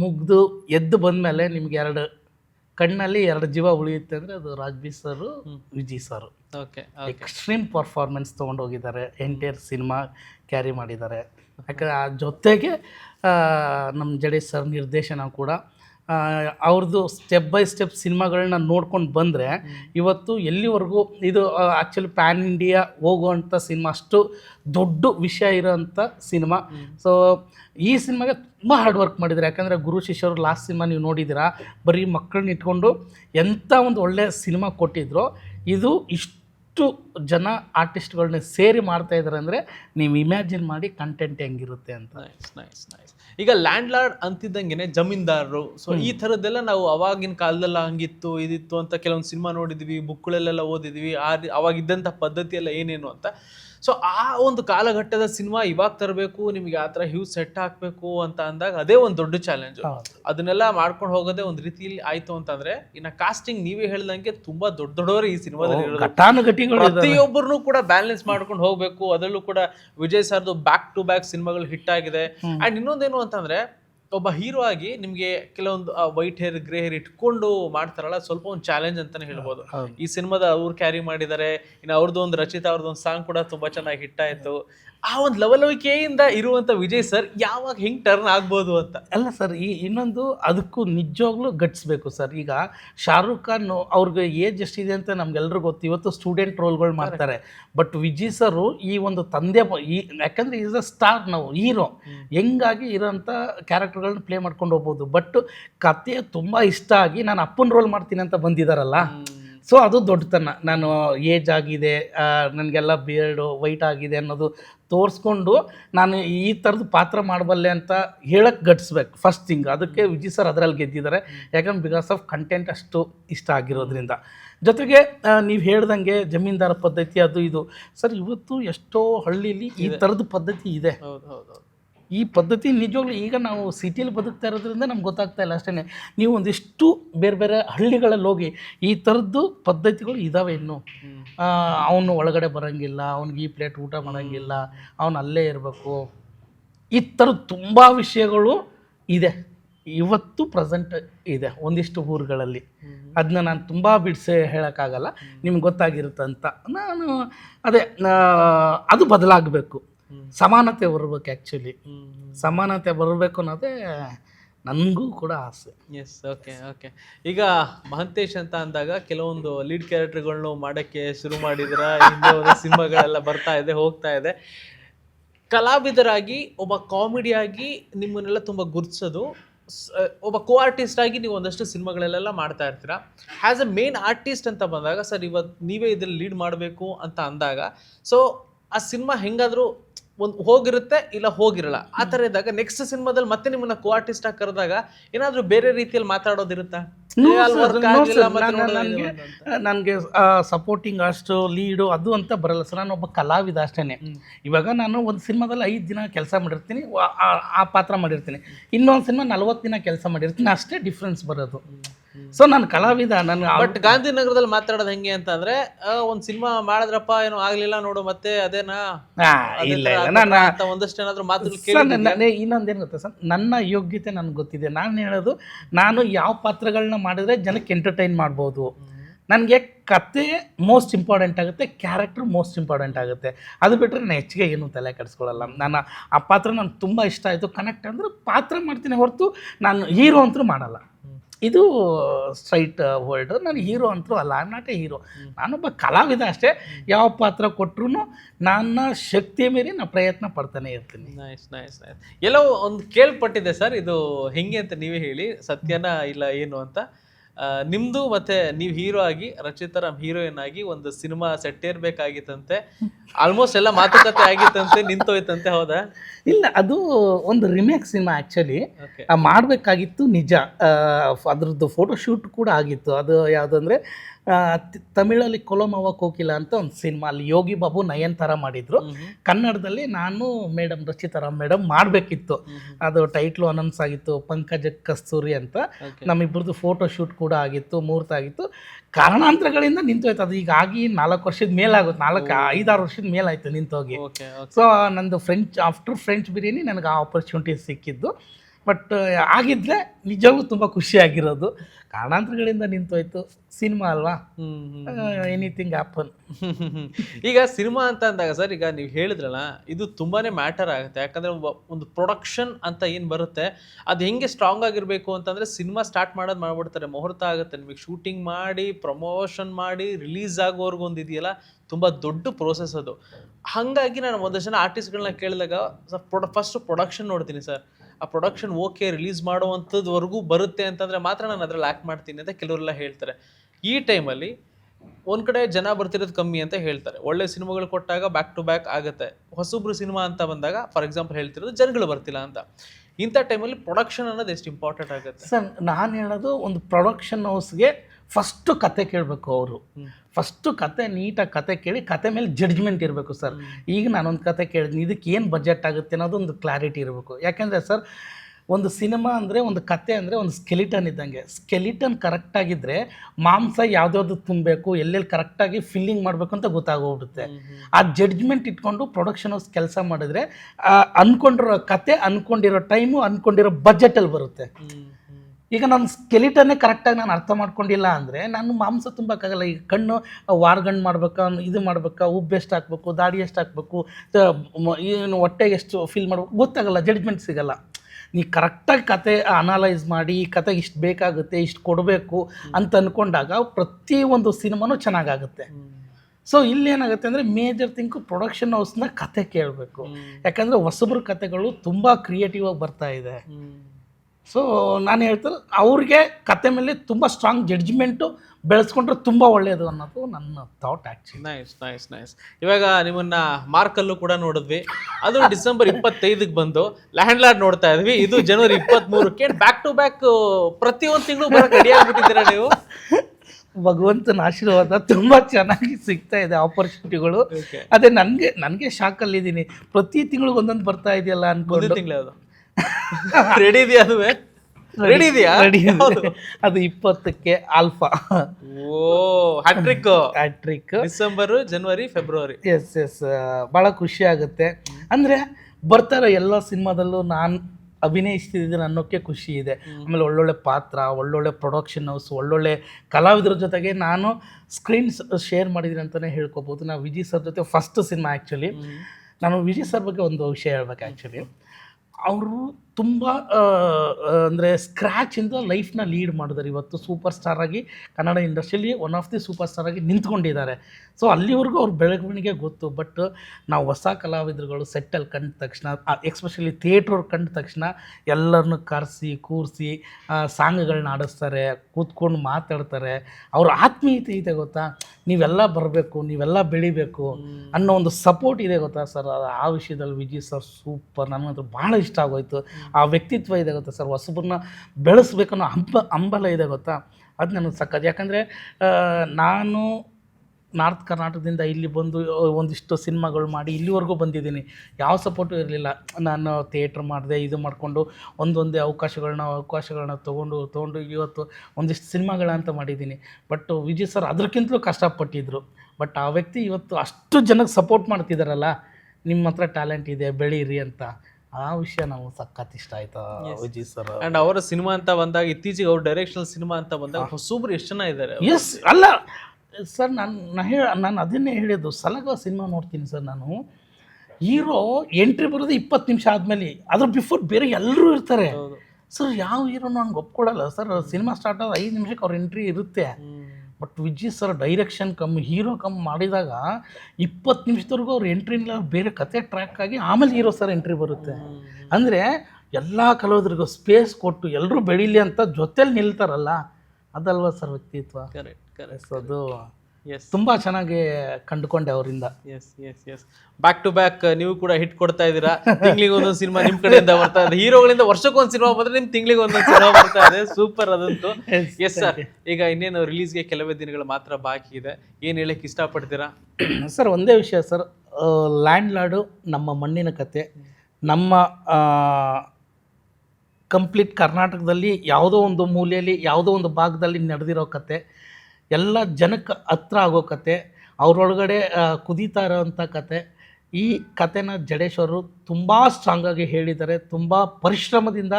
ಮುಗ್ದು ಎದ್ದು ಬಂದಮೇಲೆ ನಿಮ್ಗೆ ಎರಡು ಕಣ್ಣಲ್ಲಿ ಎರಡು ಜೀವ ಉಳಿಯುತ್ತೆ ಅಂದರೆ ಅದು Raj B sir Vijay sir okay extreme performance ತೊಗೊಂಡೋಗಿದ್ದಾರೆ entire cinema carry ಮಾಡಿದ್ದಾರೆ. ಯಾಕಂದರೆ ಆ ಜೊತೆಗೆ ನಮ್ಮ ಜಡೇಶ್ ಸರ್ ನಿರ್ದೇಶನ ಕೂಡ ಅವ್ರದ್ದು ಸ್ಟೆಪ್ ಬೈ ಸ್ಟೆಪ್ ಸಿನಿಮಾಗಳನ್ನ ನೋಡ್ಕೊಂಡು ಬಂದರೆ ಇವತ್ತು ಎಲ್ಲಿವರೆಗೂ ಇದು ಆ್ಯಕ್ಚುಲಿ ಪ್ಯಾನ್ ಇಂಡಿಯಾ ಹೋಗುವಂಥ ಸಿನಿಮಾ ಅಷ್ಟು ದೊಡ್ಡ ವಿಷಯ ಇರೋಂಥ ಸಿನಿಮಾ. ಸೊ ಈ ಸಿನಿಮಾಗೆ ತುಂಬ ಹಾರ್ಡ್ ವರ್ಕ್ ಮಾಡಿದ್ದಾರೆ. ಯಾಕಂದರೆ ಗುರು ಶಿಷ್ಯರು ಲಾಸ್ಟ್ ಸಿನಿಮಾ ನೀವು ನೋಡಿದ್ದೀರಾ ಬರೀ ಮಕ್ಕಳನ್ನ ಇಟ್ಕೊಂಡು ಎಂಥ ಒಂದು ಒಳ್ಳೆಯ ಸಿನಿಮಾ ಕೊಟ್ಟಿದ್ರು ಇದು ಇಷ್ಟು ಜನ ಆರ್ಟಿಸ್ಟ್ಗಳನ್ನ ಸೇರಿ ಮಾಡ್ತಾ ಇದ್ದಾರೆ ಅಂದರೆ ನೀವು ಇಮ್ಯಾಜಿನ್ ಮಾಡಿ ಕಂಟೆಂಟ್ ಹೆಂಗಿರುತ್ತೆ ಅಂತ. ನೈಸ್ ನೈಸ್ ನೈಸ್ ಈಗ ಲ್ಯಾಂಡ್ ಲಾರ್ಡ್ ಅಂತಿದ್ದಂಗೆ ಜಮೀನ್ದಾರರು. ಸೊ ಈ ಥರದ್ದೆಲ್ಲ ನಾವು ಅವಾಗಿನ ಕಾಲದಲ್ಲ ಹಂಗಿತ್ತು ಇದಿತ್ತು ಅಂತ ಕೆಲವೊಂದು ಸಿನಿಮಾ ನೋಡಿದ್ವಿ ಬುಕ್ಗಳಲ್ಲೆಲ್ಲ ಓದಿದ್ವಿ ಆ ಅವಾಗಿದ್ದಂಥ ಪದ್ಧತಿ ಎಲ್ಲ ಏನೇನು ಅಂತ. ಸೊ ಆ ಒಂದು ಕಾಲಘಟ್ಟದ ಸಿನಿಮಾ ಇವಾಗ ತರಬೇಕು ನಿಮಗೆ ಆ ಥರ ಹ್ಯೂಸ್ ಸೆಟ್ ಹಾಕಬೇಕು ಅಂತ ಅಂದಾಗ ಅದೇ ಒಂದು ದೊಡ್ಡ ಚಾಲೆಂಜ್. ಅದನ್ನೆಲ್ಲ ಮಾಡ್ಕೊಂಡು ಹೋಗೋದೇ ಒಂದು ರೀತಿಯಲ್ಲಿ ಆಯ್ತು ಅಂತಂದ್ರೆ ಇನ್ನ ಕಾಸ್ಟಿಂಗ್ ನೀವೇ ಹೇಳ್ದಂಗೆ ತುಂಬಾ ದೊಡ್ಡ ದೊಡ್ಡವರು ಈ ಸಿನಿಮಾದಲ್ಲಿ. ಪ್ರತಿಯೊಬ್ಬರನ್ನು ಕೂಡ ಬ್ಯಾಲೆನ್ಸ್ ಮಾಡ್ಕೊಂಡು ಹೋಗ್ಬೇಕು. ಅದರಲ್ಲೂ ಕೂಡ ವಿಜಯ್ ಸರ್ದು ಬ್ಯಾಕ್ ಟು ಬ್ಯಾಕ್ ಸಿನಿಮಾಗಳು ಹಿಟ್ ಆಗಿದೆ. ಅಂಡ್ ಇನ್ನೊಂದೇನು ಅಂತಂದ್ರೆ ಒಬ್ಬ ಹೀರೋ ಆಗಿ ನಿಮಗೆ ಕೆಲವೊಂದು ವೈಟ್ ಹೇರ್ ಗ್ರೇ ಹೇರ್ ಇಟ್ಕೊಂಡು ಮಾಡ್ತಾರಲ್ಲ ಸ್ವಲ್ಪ ಒಂದು ಚಾಲೆಂಜ್ ಅಂತಾನೆ ಹೇಳ್ಬೋದು. ಈ ಸಿನಿಮಾದ ಅವ್ರು ಕ್ಯಾರಿ ಮಾಡಿದ್ದಾರೆ ಇನ್ನು ಅವ್ರದ್ದು ಒಂದು ರಚಿತಾ ಅವ್ರದ್ದು ಒಂದು ಸಾಂಗ್ ಕೂಡ ತುಂಬಾ ಚೆನ್ನಾಗಿ ಹಿಟ್ ಆಯ್ತು. ಆ ಒಂದು ಲವಲವಿಕೆಯಿಂದ ಇರುವಂತ ವಿಜಯ್ ಸರ್ ಯಾವಾಗ ಹೆಂಗ್ ಟರ್ನ್ ಆಗ್ಬೋದು ಅಂತ? ಅಲ್ಲ ಸರ್ ಈ ಇನ್ನೊಂದು ಅದಕ್ಕೂ ನಿಜವಾಗ್ಲೂ ಗಟ್ಟಿಸ್ಬೇಕು ಸರ್ ಈಗ ಶಾರುಖ್ ಖಾನ್ ಅವ್ರಿಗೆ ಏಜ್ ಎಷ್ಟಿದೆ ಅಂತ ನಮ್ಗೆಲ್ರಿಗೂ ಗೊತ್ತು. ಇವತ್ತು ಸ್ಟೂಡೆಂಟ್ ರೋಲ್ಗಳು ಮಾಡ್ತಾರೆ. ಬಟ್ ವಿಜಯ್ ಸರು ಈ ಒಂದು ತಂದೆ ಈ ಯಾಕಂದ್ರೆ ಈಸ್ ಅ ಸ್ಟಾರ್ ನಾವು ಹೀರೋ ಹೆಂಗಾಗಿ ಇರೋಂಥ ಕ್ಯಾರೆಕ್ಟರ್ಗಳನ್ನ ಪ್ಲೇ ಮಾಡ್ಕೊಂಡು ಹೋಗ್ಬೋದು. ಬಟ್ ಕತೆ ತುಂಬ ಇಷ್ಟ ಆಗಿ ನಾನು ಅಪ್ಪನ ರೋಲ್ ಮಾಡ್ತೀನಿ ಅಂತ ಬಂದಿದ್ದಾರಲ್ಲ ಸೊ ಅದು ದೊಡ್ಡತನ. ನಾನು ಏಜ್ ಆಗಿದೆ ನನಗೆಲ್ಲ ಬಿಯರ್ಡು ವೈಟ್ ಆಗಿದೆ ಅನ್ನೋದು ತೋರಿಸ್ಕೊಂಡು ನಾನು ಈ ಥರದ್ದು ಪಾತ್ರ ಮಾಡಬಲ್ಲೆ ಅಂತ ಹೇಳಕ್ಕೆ ಘಟಿಸ್ಬೇಕು ಫಸ್ಟ್ ಥಿಂಗ್ ಅದಕ್ಕೆ ವಿಜಯ್ ಸರ್ ಅದರಲ್ಲಿ ಗೆದ್ದಿದ್ದಾರೆ ಯಾಕಂದ್ರೆ ಬಿಕಾಸ್ ಆಫ್ ಕಂಟೆಂಟ್ ಅಷ್ಟು ಇಷ್ಟ ಆಗಿರೋದ್ರಿಂದ. ಜೊತೆಗೆ ನೀವು ಹೇಳ್ದಂಗೆ ಜಮೀನ್ದಾರ ಪದ್ಧತಿ ಅದು ಇದು. ಸರ್ ಇವತ್ತು ಎಷ್ಟೋ ಹಳ್ಳಿಲಿ ಈ ಥರದ ಪದ್ಧತಿ ಇದೆ. ಹೌದು ಹೌದು ಹೌದು. ಈ ಪದ್ಧತಿ ನಿಜವಾಗ್ಲೂ ಈಗ ನಾವು ಸಿಟಿಯಲ್ಲಿ ಬದುಕ್ತಾ ಇರೋದ್ರಿಂದ ನಮ್ಗೆ ಗೊತ್ತಾಗ್ತಾ ಇಲ್ಲ ಅಷ್ಟೇ ನೀವು ಒಂದಿಷ್ಟು ಬೇರೆ ಬೇರೆ ಹಳ್ಳಿಗಳಲ್ಲಿ ಹೋಗಿ ಈ ಥರದ್ದು ಪದ್ಧತಿಗಳು ಇದ್ದಾವೆ ಇನ್ನು. ಅವನು ಒಳಗಡೆ ಬರೋಂಗಿಲ್ಲ ಅವ್ನಿಗೆ ಈ ಪ್ಲೇಟ್ ಊಟ ಮಾಡೋಂಗಿಲ್ಲ ಅವನು ಅಲ್ಲೇ ಇರಬೇಕು. ಈ ಥರದ ತುಂಬ ವಿಷಯಗಳು ಇದೆ. ಇವತ್ತು ಪ್ರೆಸೆಂಟ್ ಇದೆ ಒಂದಿಷ್ಟು ಊರುಗಳಲ್ಲಿ. ಅದನ್ನ ನಾನು ತುಂಬ ಬಿಡಿಸಿ ಹೇಳೋಕ್ಕಾಗಲ್ಲ. ನಿಮ್ಗೆ ಗೊತ್ತಾಗಿರುತ್ತಂತ. ನಾನು ಅದೇ ಅದು ಬದಲಾಗಬೇಕು. ಸಮಾನತೆ ಬರಬೇಕು ಆ್ಯಕ್ಚುಲಿ ಸಮಾನತೆ ಬರಬೇಕು ಅನ್ನೋದೇ ನನಗೂ ಕೂಡ ಆಸೆ. ಎಸ್ ಓಕೆ ಓಕೆ ಈಗ ಮಹಂತೇಶ್ ಅಂತ ಅಂದಾಗ ಕೆಲವೊಂದು ಲೀಡ್ ಕ್ಯಾರೆಕ್ಟರ್ಗಳನ್ನು ಮಾಡೋಕ್ಕೆ ಶುರು ಮಾಡಿದ್ರ ಸಿನಿಮಾಗಳೆಲ್ಲ ಬರ್ತಾ ಇದೆ ಹೋಗ್ತಾ ಇದೆ. ಕಲಾವಿದರಾಗಿ ಒಬ್ಬ ಕಾಮಿಡಿಯಾಗಿ ನಿಮ್ಮನ್ನೆಲ್ಲ ತುಂಬ ಗುರುತಿಸೋದು ಒಬ್ಬ ಕೋ ಆರ್ಟಿಸ್ಟ್ ಆಗಿ ನೀವು ಒಂದಷ್ಟು ಸಿನಿಮಾಗಳಲ್ಲೆಲ್ಲ ಮಾಡ್ತಾ ಇರ್ತೀರಾ. ಆ್ಯಸ್ ಅ ಮೇನ್ ಆರ್ಟಿಸ್ಟ್ ಅಂತ ಬಂದಾಗ ಸರ್ ಇವತ್ತು ನೀವೇ ಇದ್ರಲ್ಲಿ ಲೀಡ್ ಮಾಡಬೇಕು ಅಂತ ಅಂದಾಗ ಸೊ ಆ ಸಿನಿಮಾ ಹೆಂಗಾದರೂ ಒಂದು ಹೋಗಿರುತ್ತೆ ಇಲ್ಲ ಹೋಗಿರಲ್ಲ. ಆ ಥರ ಇದ್ದಾಗ ನೆಕ್ಸ್ಟ್ ಸಿನಿಮಾದಲ್ಲಿ ಮತ್ತೆ ನಿಮ್ಮನ್ನ ಕೋ ಆರ್ಟಿಸ್ಟ್ ಆಗಿ ಕರೆದಾಗ ಏನಾದರೂ ಬೇರೆ ರೀತಿಯಲ್ಲಿ ಮಾತಾಡೋದಿರುತ್ತಾ? ನನ್ಗೆ ಸಪೋರ್ಟಿಂಗ್ ಅಷ್ಟು ಲೀಡು ಅದು ಅಂತ ಬರಲ್ಲ ಸರ್ ನಾನು ಒಬ್ಬ ಕಲಾವಿದ ಅಷ್ಟೇ ಇವಾಗ ನಾನು ಒಂದು ಸಿನಿಮಾದಲ್ಲಿ ಐದು ದಿನ ಕೆಲಸ ಮಾಡಿರ್ತೀನಿ ಆ ಪಾತ್ರ ಮಾಡಿರ್ತೀನಿ. ಇನ್ನೊಂದು ಸಿನಿಮಾ ನಲ್ವತ್ತು ದಿನ ಕೆಲಸ ಮಾಡಿರ್ತೀನಿ. ಅಷ್ಟೇ ಡಿಫ್ರೆನ್ಸ್ ಬರೋದು. ಸೊ ನಾನು ಕಲಾವಿದ ನಾನು ಬಟ್ ಗಾಂಧಿನಗರದಲ್ಲಿ ಮಾತಾಡೋದು ಹೆಂಗೆ ಅಂತಂದ್ರೆ ಒಂದ್ ಸಿನಿಮಾ ಮಾಡಿದ್ರಪ್ಪ ಏನು ಆಗ್ಲಿಲ್ಲ ನೋಡು ಮತ್ತೆ ಅದೇನಾ? ಇಲ್ಲ ಇಲ್ಲ. ನಾನು ಒಂದಷ್ಟು ಏನಾದ್ರು ನನ್ನ ಇನ್ನೊಂದೇನು ಗೊತ್ತಾ ಸರ್ ನನ್ನ ಯೋಗ್ಯತೆ ನನಗೆ ಗೊತ್ತಿದೆ. ನಾನು ಹೇಳೋದು ನಾನು ಯಾವ ಪಾತ್ರಗಳನ್ನ ಮಾಡಿದ್ರೆ ಜನಕ್ಕೆ ಎಂಟರ್ಟೈನ್ ಮಾಡ್ಬೋದು. ನನಗೆ ಕತೆ ಮೋಸ್ಟ್ ಇಂಪಾರ್ಟೆಂಟ್ ಆಗುತ್ತೆ ಕ್ಯಾರೆಕ್ಟರ್ ಮೋಸ್ಟ್ ಇಂಪಾರ್ಟೆಂಟ್ ಆಗುತ್ತೆ. ಅದು ಬಿಟ್ಟರೆ ನಾನು ಹೆಚ್ಚಿಗೆ ಏನು ತಲೆ ಕೆಡಿಸ್ಕೊಳ್ಳಲ್ಲ ನಾನು ಆ ಪಾತ್ರ ನನಗೆ ತುಂಬ ಇಷ್ಟ ಆಯಿತು. ಕನೆಕ್ಟ್ ಅಂದರೆ ಪಾತ್ರ ಮಾಡ್ತೀನಿ ಹೊರತು ನಾನು ಹೀರೋ ಅಂತೂ ಮಾಡಲ್ಲ. ಇದು ಸ್ಟ್ರೈಟ್ ವರ್ಡ್. ನಾನು ಹೀರೋ ಅಂತೂ ಅಲ್ಲ ಐ ನಾಟ್ ಎ ಹೀರೋ ನಾನೊಬ್ಬ ಕಲಾವಿದ ಅಷ್ಟೇ. ಯಾವ ಪಾತ್ರ ಕೊಟ್ಟರು ನನ್ನ ಶಕ್ತಿ ಮೀರಿ ನಾನು ಪ್ರಯತ್ನ ಪಡ್ತಾನೆ ಇರ್ತೀನಿ. ನೈಸ್ ನೈಸ್ ನೈಸ್ ಎಲ್ಲೋ ಒಂದು ಕೇಳ್ಪಟ್ಟಿದೆ ಸರ್ ಇದು ಹೆಂಗೆ ಅಂತ ನೀವೇ ಹೇಳಿ. ಸತ್ಯನ ಇಲ್ಲ ಏನು ಅಂತ. ನಿಮ್ದು ಮತ್ತೆ ನೀವು ಹೀರೋ ಆಗಿ ರಚಿತಾರಾಮ್ ಹೀರೋಯಿನ್ ಆಗಿ ಒಂದು ಸಿನಿಮಾ ಸೆಟ್ ಇರ್ಬೇಕಾಗಿತ್ತಂತೆ ಆಲ್ಮೋಸ್ಟ್ ಎಲ್ಲ ಮಾತುಕತೆ ಆಗಿತ್ತಂತೆ ನಿಂತೋಯ್ತಂತೆ ಹೌದಾ? ಇಲ್ಲ ಅದು ಒಂದು ರಿಮೇಕ್ ಸಿನಿಮಾ ಆಕ್ಚುಲಿ ಮಾಡಬೇಕಾಗಿತ್ತು ನಿಜ. ಅದ್ರದ್ದು ಫೋಟೋ ಶೂಟ್ ಕೂಡ ಆಗಿತ್ತು. ಅದು ಯಾವುದಂದ್ರೆ ತಮಿಳಲ್ಲಿ ಕೊಲೋಮವ ಕೋಕಿಲ ಅಂತ ಒಂದು ಸಿನಿಮಾ. ಅಲ್ಲಿ ಯೋಗಿ ಬಾಬು ನಯನ್ತಾರ ಮಾಡಿದ್ರು. ಕನ್ನಡದಲ್ಲಿ ನಾನು ಮೇಡಮ್ ರಚಿತಾರಾಮ್ ಮೇಡಮ್ ಮಾಡಬೇಕಿತ್ತು. ಅದು ಟೈಟ್ಲು ಅನೌನ್ಸ್ ಆಗಿತ್ತು. ಪಂಕಜ ಕಸ್ತೂರಿ ಅಂತ. ನಮ್ಮಿಬ್ಬರದ್ದು ಫೋಟೋ ಶೂಟ್ ಕೂಡ ಆಗಿತ್ತು ಮುಹೂರ್ತ ಆಗಿತ್ತು. ಕಾರಣಾಂತರಗಳಿಂದ ನಿಂತೋಯ್ತು. ಅದು ಈಗ ಆಗಿ ನಾಲ್ಕು ವರ್ಷದ ಮೇಲಾಗುತ್ತೆ ನಾಲ್ಕು ಐದಾರು ವರ್ಷದ ಮೇಲಾಯಿತು ನಿಂತೋಗಿ. ಸೊ ನಂದು ಫ್ರೆಂಚ್ ಆಫ್ಟರ್ ಫ್ರೆಂಚ್ ಬಿರಿಯಾನಿ ನನಗೆ ಆ ಆಪರ್ಚುನಿಟಿ ಸಿಕ್ಕಿದ್ದು. ಬಟ್ ಆಗಿದ್ರೆ ನಿಜವೂ ತುಂಬ ಖುಷಿಯಾಗಿರೋದು. ಕಾರಣಾಂತರಗಳಿಂದ ನಿಂತೋಯ್ತು. ಸಿನಿಮಾ ಅಲ್ವಾ? ಎನಿಥಿಂಗ್ ಆ್ಯಪನ್ [laughs] ಈಗ ಸಿನಿಮಾ ಅಂತ ಅಂದಾಗ ಸರ್ ಈಗ ನೀವು ಹೇಳಿದ್ರಲ್ಲ ಇದು ತುಂಬಾನೇ ಮ್ಯಾಟರ್ ಆಗುತ್ತೆ. ಯಾಕಂದ್ರೆ ಒಂದು ಪ್ರೊಡಕ್ಷನ್ ಅಂತ ಏನು ಬರುತ್ತೆ ಅದು ಹೆಂಗೆ ಸ್ಟ್ರಾಂಗ್ ಆಗಿರಬೇಕು ಅಂತಂದ್ರೆ ಸಿನಿಮಾ ಸ್ಟಾರ್ಟ್ ಮಾಡೋದು ಮಾಡ್ಬಿಡ್ತಾರೆ. ಮುಹೂರ್ತ ಆಗುತ್ತೆ. ನಿಮಗೆ ಶೂಟಿಂಗ್ ಮಾಡಿ ಪ್ರಮೋಷನ್ ಮಾಡಿ ರಿಲೀಸ್ ಆಗೋವರೆಗೂ ಒಂದು ಇದೆಯಲ್ಲ ತುಂಬ ದೊಡ್ಡ ಪ್ರೋಸೆಸ್ ಅದು. ಹಾಗಾಗಿ ನಾನು ಒಂದಷ್ಟು ಜನ ಆರ್ಟಿಸ್ಟ್ಗಳನ್ನ ಕೇಳಿದಾಗ ಪ್ರೊಡ ಫಸ್ಟ್ ಪ್ರೊಡಕ್ಷನ್ ನೋಡ್ತೀನಿ ಸರ್. ಆ ಪ್ರೊಡಕ್ಷನ್ ಓಕೆ ರಿಲೀಸ್ ಮಾಡುವಂಥದ್ವರೆಗೂ ಬರುತ್ತೆ ಅಂತಂದರೆ ಮಾತ್ರ ನಾನು ಅದ್ರಲ್ಲಿ ಆ್ಯಕ್ಟ್ ಮಾಡ್ತೀನಿ ಅಂತ ಕೆಲವರೆಲ್ಲ ಹೇಳ್ತಾರೆ. ಈ ಟೈಮಲ್ಲಿ ಒಂದು ಕಡೆ ಜನ ಬರ್ತಿರೋದು ಕಮ್ಮಿ ಅಂತ ಹೇಳ್ತಾರೆ. ಒಳ್ಳೆ ಸಿನಿಮಾಗಳು ಕೊಟ್ಟಾಗ ಬ್ಯಾಕ್ ಟು ಬ್ಯಾಕ್ ಆಗುತ್ತೆ. ಹೊಸಬ್ರು ಸಿನಿಮಾ ಅಂತ ಬಂದಾಗ ಫಾರ್ ಎಕ್ಸಾಂಪಲ್ ಹೇಳ್ತಿರೋದು ಜನಗಳು ಬರ್ತಿಲ್ಲ ಅಂತ. ಇಂಥ ಟೈಮಲ್ಲಿ ಪ್ರೊಡಕ್ಷನ್ ಅನ್ನೋದು ಎಷ್ಟು ಇಂಪಾರ್ಟೆಂಟ್ ಆಗುತ್ತೆ? ಸರ್, ನಾನು ಹೇಳೋದು ಒಂದು ಪ್ರೊಡಕ್ಷನ್ ಹೌಸ್ಗೆ ಫಸ್ಟು ಕತೆ ಕೇಳಬೇಕು ಅವರು. ಫಸ್ಟು ಕತೆ ನೀಟಾಗಿ ಕತೆ ಕೇಳಿ ಕತೆ ಮೇಲೆ ಜಡ್ಜ್ಮೆಂಟ್ ಇರಬೇಕು ಸರ್ ಈಗ ನಾನೊಂದು ಕತೆ ಕೇಳಿದ್ನಿ ಇದಕ್ಕೆ ಏನು ಬಜೆಟ್ ಆಗುತ್ತೆ ಅನ್ನೋದು ಒಂದು ಕ್ಲಾರಿಟಿ ಇರಬೇಕು. ಯಾಕೆಂದರೆ ಸರ್ ಒಂದು ಸಿನಿಮಾ ಅಂದರೆ ಒಂದು ಕತೆ ಅಂದರೆ ಒಂದು ಸ್ಕೆಲಿಟನ್ ಇದ್ದಂಗೆ. ಸ್ಕೆಲಿಟನ್ ಕರೆಕ್ಟಾಗಿದ್ದರೆ ಮಾಂಸ ಯಾವುದ್ಯಾವ್ದು ತುಂಬಬೇಕು ಎಲ್ಲೆಲ್ಲಿ ಕರೆಕ್ಟಾಗಿ ಫಿಲ್ಲಿಂಗ್ ಮಾಡಬೇಕು ಅಂತ ಗೊತ್ತಾಗೋಗ್ಬಿಡುತ್ತೆ. ಆ ಜಡ್ಜ್ಮೆಂಟ್ ಇಟ್ಕೊಂಡು ಪ್ರೊಡಕ್ಷನ್ ಹೌಸ್ ಕೆಲಸ ಮಾಡಿದ್ರೆ ಅಂದ್ಕೊಂಡಿರೋ ಕತೆ ಅಂದ್ಕೊಂಡಿರೋ ಟೈಮು ಅಂದ್ಕೊಂಡಿರೋ ಬಜೆಟಲ್ಲಿ ಬರುತ್ತೆ. ಈಗ ನನ್ನ ಸ್ಕೆಲಿಟನ್ನೇ ಕರೆಕ್ಟಾಗಿ ನಾನು ಅರ್ಥ ಮಾಡ್ಕೊಂಡಿಲ್ಲ ಅಂದರೆ ನಾನು ಮಾಂಸ ತುಂಬಕ್ಕಾಗಲ್ಲ. ಈಗ ಕಣ್ಣು ವಾರ್ಗಣ್ಣು ಮಾಡ್ಬೇಕಾ ಇದು ಮಾಡ್ಬೇಕಾ ಉಬ್ಬು ಎಷ್ಟು ಹಾಕ್ಬೇಕು ದಾಡಿ ಎಷ್ಟು ಹಾಕ್ಬೇಕು ಏನು ಹೊಟ್ಟೆಗೆ ಎಷ್ಟು ಫೀಲ್ ಮಾಡ್ಬೇಕು ಗೊತ್ತಾಗಲ್ಲ ಜಡ್ಜ್ಮೆಂಟ್ ಸಿಗಲ್ಲ. ನೀ ಕರೆಕ್ಟಾಗಿ ಕತೆ ಅನಲೈಸ್ ಮಾಡಿ ಈ ಕತೆಗೆ ಇಷ್ಟು ಬೇಕಾಗುತ್ತೆ ಇಷ್ಟು ಕೊಡಬೇಕು ಅಂತ ಅಂದ್ಕೊಂಡಾಗ ಪ್ರತಿಯೊಂದು ಸಿನಿಮಾನೂ ಚೆನ್ನಾಗಾಗುತ್ತೆ. ಸೊ ಇಲ್ಲಿ ಏನಾಗುತ್ತೆ ಅಂದರೆ ಮೇಜರ್ ಥಿಂಕು ಪ್ರೊಡಕ್ಷನ್ ಹೌಸ್ನ ಕತೆ ಕೇಳಬೇಕು. ಯಾಕಂದರೆ ಹೊಸಬ್ರ ಕತೆಗಳು ತುಂಬ ಕ್ರಿಯೇಟಿವ್ ಆಗಿ ಬರ್ತಾ ಇದೆ. ಸೊ ನಾನು ಹೇಳ್ತೀನಿ ಅವ್ರಿಗೆ ಕತೆ ಮೇಲೆ ತುಂಬ ಸ್ಟ್ರಾಂಗ್ ಜಡ್ಜ್ಮೆಂಟು ಬೆಳೆಸ್ಕೊಂಡ್ರೆ ತುಂಬ ಒಳ್ಳೆಯದು ಅನ್ನೋದು ನನ್ನ thought actually nice nice nice ಇವಾಗ ನಿಮ್ಮನ್ನ ಮಾರ್ಕಲ್ಲೂ ಕೂಡ ನೋಡಿದ್ವಿ. ಅದು ಡಿಸೆಂಬರ್ ಇಪ್ಪತ್ತೈದಕ್ಕೆ ಬಂದು ಲ್ಯಾಂಡ್ ಲಾರ್ಡ್ ನೋಡ್ತಾ ಇದ್ವಿ. ಇದು ಜನವರಿ ಇಪ್ಪತ್ತ್ಮೂರಕ್ಕೆ ಬ್ಯಾಕ್ ಟು ಬ್ಯಾಕ್ ಪ್ರತಿಯೊಂದು ತಿಂಗಳು ಬರೋಕ್ಕೆ ರೆಡಿ ಆಗಿಬಿಟ್ಟಿದ್ದೀರಾ ನೀವು? ಭಗವಂತನ ಆಶೀರ್ವಾದ ತುಂಬ ಚೆನ್ನಾಗಿ ಸಿಗ್ತಾ ಇದೆ ಆಪರ್ಚುನಿಟಿಗಳು ಅದೇ ನನಗೆ ನನಗೆ ಶಾಕಲ್ಲಿದ್ದೀನಿ ಪ್ರತಿ ತಿಂಗಳಿಗೆ ಒಂದೊಂದು ಬರ್ತಾ ಇದೆಯಲ್ಲ ಅನ್ಕೊಂಡು. ತಿಂಗಳು ಅದು. ರೆಡಿ ಇದೆಯಾ ಅದುವೆ? ರೆಡಿ ಇದೆಯಾ? ರೆಡಿ? ಅದು ಇಪ್ಪತ್ತಕ್ಕೆ ಆಲ್ಫಾ ಓ ಹ್ಯಾಟ್ರಿಕ್ ಹ್ಯಾಟ್ರಿಕ್ ಡಿಸೆಂಬರ್ ಜನವರಿ ಫೆಬ್ರವರಿ ಎಸ್ ಎಸ್ ಭಾಳ ಖುಷಿ ಆಗುತ್ತೆ. ಅಂದರೆ ಬರ್ತಾರೆ ಎಲ್ಲ ಸಿನಿಮಾದಲ್ಲೂ ನಾನು ಅಭಿನಯಿಸ್ತಿದ್ದೀನಿ ಅನ್ನೋಕ್ಕೆ ಖುಷಿ ಇದೆ. ಆಮೇಲೆ ಒಳ್ಳೊಳ್ಳೆ ಪಾತ್ರ ಒಳ್ಳೊಳ್ಳೆ ಪ್ರೊಡಕ್ಷನ್ ಹೌಸ್ ಒಳ್ಳೊಳ್ಳೆ ಕಲಾವಿದರ ಜೊತೆಗೆ ನಾನು ಸ್ಕ್ರೀನ್ಸ್ ಶೇರ್ ಮಾಡಿದ್ದೀನಿ ಅಂತಲೇ ಹೇಳ್ಕೊಬೋದು. ನಾವು ವಿಜಯ್ ಸರ್ ಜೊತೆ ಫಸ್ಟ್ ಸಿನಿಮಾ ಆ್ಯಕ್ಚುಲಿ ನಾನು ವಿಜಯ್ ಸರ್ ಬಗ್ಗೆ ಒಂದು ವಿಷಯ ಹೇಳ್ಬೇಕು ಆ್ಯಕ್ಚುಲಿ ಅವರು ತುಂಬ ಅಂದರೆ ಸ್ಕ್ರ್ಯಾಚಿಂದ ಲೈಫ್ನ ಲೀಡ್ ಮಾಡಿದ್ದಾರೆ ಇವತ್ತು ಸೂಪರ್ ಸ್ಟಾರ್ ಆಗಿ ಕನ್ನಡ ಇಂಡಸ್ಟ್ರಿಯಲ್ಲಿ one of the super star ಆಗಿ ನಿಂತ್ಕೊಂಡಿದ್ದಾರೆ. ಸೊ ಅಲ್ಲಿವರೆಗೂ ಅವ್ರ ಬೆಳವಣಿಗೆ ಗೊತ್ತು. ಬಟ್ ನಾವು ಹೊಸ ಕಲಾವಿದರುಗಳು ಸೆಟ್ಟಲ್ಲಿ ಕಂಡ ತಕ್ಷಣ ಎಕ್ಸ್ಪೆಷಲಿ ಥಿಯೇಟ್ರ್ ಕಂಡ ತಕ್ಷಣ ಎಲ್ಲರನ್ನು ಕರೆಸಿ ಕೂರಿಸಿ ಸಾಂಗ್ಗಳನ್ನ ಆಡಿಸ್ತಾರೆ ಕೂತ್ಕೊಂಡು ಮಾತಾಡ್ತಾರೆ. ಅವ್ರ ಆತ್ಮೀಯತೆ ಇದೆ ಗೊತ್ತಾ? ನೀವೆಲ್ಲ ಬರಬೇಕು ನೀವೆಲ್ಲ ಬೆಳಿಬೇಕು ಅನ್ನೋ ಒಂದು ಸಪೋರ್ಟ್ ಇದೆ ಗೊತ್ತಾ ಸರ್? ಆ ವಿಷಯದಲ್ಲಿ ವಿಜಯ್ ಸರ್ ಸೂಪರ್ ನನಗಂತೂ ಭಾಳ ಇಷ್ಟ ಆಗೋಯ್ತು. ಆ ವ್ಯಕ್ತಿತ್ವ ಇದೆ ಗೊತ್ತಾ ಸರ್? ಹೊಸಬ್ರನ್ನ ಬೆಳೆಸ್ಬೇಕನ್ನೋ ಹಂಬ ಹಂಬಲ ಇದೆ ಗೊತ್ತಾ? ಅದು ನನಗೆ ಸಕ್ಕತ್. ಯಾಕಂದರೆ ನಾನು ನಾರ್ತ್ ಕರ್ನಾಟಕದಿಂದ ಇಲ್ಲಿ ಬಂದು ಒಂದಿಷ್ಟು ಸಿನಿಮಾಗಳು ಮಾಡಿ ಇಲ್ಲಿವರೆಗೂ ಬಂದಿದ್ದೀನಿ. ಯಾವ ಸಪೋರ್ಟು ಇರಲಿಲ್ಲ. ನಾನು ಥಿಯೇಟ್ರ್ ಮಾಡಿದೆ, ಇದು ಮಾಡಿಕೊಂಡು ಒಂದೊಂದೇ ಅವಕಾಶಗಳನ್ನ ಅವಕಾಶಗಳನ್ನ ತೊಗೊಂಡು ತೊಗೊಂಡು ಇವತ್ತು ಒಂದಿಷ್ಟು ಸಿನಿಮಾಗಳಂತ ಮಾಡಿದ್ದೀನಿ. ಬಟ್ ವಿಜಯ್ ಸರ್ ಅದಕ್ಕಿಂತಲೂ ಕಷ್ಟಪಟ್ಟಿದ್ದರು ಬಟ್ ಆ ವ್ಯಕ್ತಿ ಇವತ್ತು ಅಷ್ಟು ಜನಕ್ಕೆ ಸಪೋರ್ಟ್ ಮಾಡ್ತಿದ್ದಾರಲ್ಲ ನಿಮ್ಮ ಹತ್ರ ಟ್ಯಾಲೆಂಟ್ ಇದೆ, ಬೆಳೀರಿ ಅಂತ. ಆ ವಿಷಯ ನಾವು ಸಖತ್ ಇಷ್ಟ ಆಯ್ತಾ ವಿಜಯ್ ಸರ್ ಅಂಡ್ ಅವರ ಸಿನಿಮಾ ಅಂತ ಬಂದಾಗ ಇತ್ತೀಚೆಗೆ ಅವ್ರ ಡೈರೆಕ್ಷನಲ್ ಸಿನಿಮಾ ಅಂತ ಬಂದಾಗ ಸೂಪರ್ ಎಷ್ಟು ಜನ ಇದ್ದಾರೆ ಎಸ್ ಅಲ್ಲ! ಸರ್ ನಾನು ನಾ ಹೇಳ ನಾನು ಅದನ್ನೇ ಹೇಳಿದ್ದು ಸಲಗ ಸಿನಿಮಾ ನೋಡ್ತೀನಿ ಸರ್ ನಾನು. ಹೀರೋ ಎಂಟ್ರಿ ಬರೋದು ಇಪ್ಪತ್ತು ನಿಮಿಷ ಆದಮೇಲೆ ಅದ್ರ ಬಿಫೋರ್ ಬೇರೆ ಎಲ್ಲರೂ ಇರ್ತಾರೆ. ಸರ್ ಯಾವ ಹೀರೋನು ಹಂಗೆ ಒಪ್ಕೊಳ್ಳಲ್ಲ ಸರ್ ಸಿನಿಮಾ ಸ್ಟಾರ್ಟ್ ಆದ ಐದು ನಿಮಿಷಕ್ಕೆ ಅವ್ರ ಎಂಟ್ರಿ ಇರುತ್ತೆ. But Viji sir direction cum hero cum ಮಾಡಿದಾಗ ಇಪ್ಪತ್ತು ನಿಮಿಷದವರೆಗೂ ಅವ್ರ ಎಂಟ್ರಿನ ಬೇರೆ ಕತೆ ಟ್ರ್ಯಾಕ್ ಆಗಿ ಆಮೇಲೆ ಹೀರೋ ಸರ್ ಎಂಟ್ರಿ ಬರುತ್ತೆ. ಅಂದರೆ ಎಲ್ಲ ಕಲಾವಿದರಿಗೂ ಸ್ಪೇಸ್ ಕೊಟ್ಟು ಎಲ್ಲರೂ ಬೆಳೀಲಿ ಅಂತ ಜೊತೆಲಿ ನಿಲ್ತಾರಲ್ಲ ಅದಲ್ವಾ ಸರ್ ವ್ಯಕ್ತಿತ್ವ? ಕರೆಕ್ಟ್ ಕರೆಕ್ಟ್ ಅದು ಎಸ್ ತುಂಬ ಚೆನ್ನಾಗಿ ಕಂಡುಕೊಂಡೆ ಅವರಿಂದ. Yes yes yes back to back ನೀವು ಕೂಡ ಹಿಟ್ ಕೊಡ್ತಾ ಇದ್ದೀರಾ? ತಿಂಗಳಿಗೆ ಒಂದೊಂದು ಸಿನಿಮಾ ನಿಮ್ಮ ಕಡೆಯಿಂದ ಬರ್ತಾ ಇದೆ. ಹೀರೋಗಳಿಂದ ವರ್ಷಕ್ಕೊಂದು ಸಿನಿಮಾ ಬಂದ್ರೆ ನಿಮ್ಮ ತಿಂಗಳಿಗೆ ಒಂದೊಂದು ಸಿನಿಮಾ ಬರ್ತಾ ಇದೆ. ಸೂಪರ್ ಅದಂತೂ ಎಸ್ ಸರ್ ಈಗ ಇನ್ನೇನು ರಿಲೀಸ್ಗೆ ಕೆಲವೇ ದಿನಗಳು ಮಾತ್ರ ಬಾಕಿ ಇದೆ. ಏನು ಹೇಳಕ್ ಇಷ್ಟಪಡ್ತೀರಾ? [clears throat] ಸರ್ ಒಂದೇ ವಿಷಯ ಸರ್ ಲ್ಯಾಂಡ್ ಲಾರ್ಡು ನಮ್ಮ ಮಣ್ಣಿನ ಕತೆ. ನಮ್ಮ ಕಂಪ್ಲೀಟ್ ಕರ್ನಾಟಕದಲ್ಲಿ ಯಾವುದೋ ಒಂದು ಮೂಲೆಯಲ್ಲಿ ಯಾವುದೋ ಒಂದು ಭಾಗದಲ್ಲಿ ನಡೆದಿರೋ ಕತೆ. ಎಲ್ಲ ಜನಕ್ಕೆ ಹತ್ರ ಆಗೋ ಕತೆ, ಅವರೊಳಗಡೆ ಕುದೀತಾ ಇರೋವಂಥ ಕತೆ. ಈ ಕತೆನ ಜಡೇಶ್ ಅವರು ತುಂಬ ಸ್ಟ್ರಾಂಗಾಗಿ ಹೇಳಿದ್ದಾರೆ, ತುಂಬ ಪರಿಶ್ರಮದಿಂದ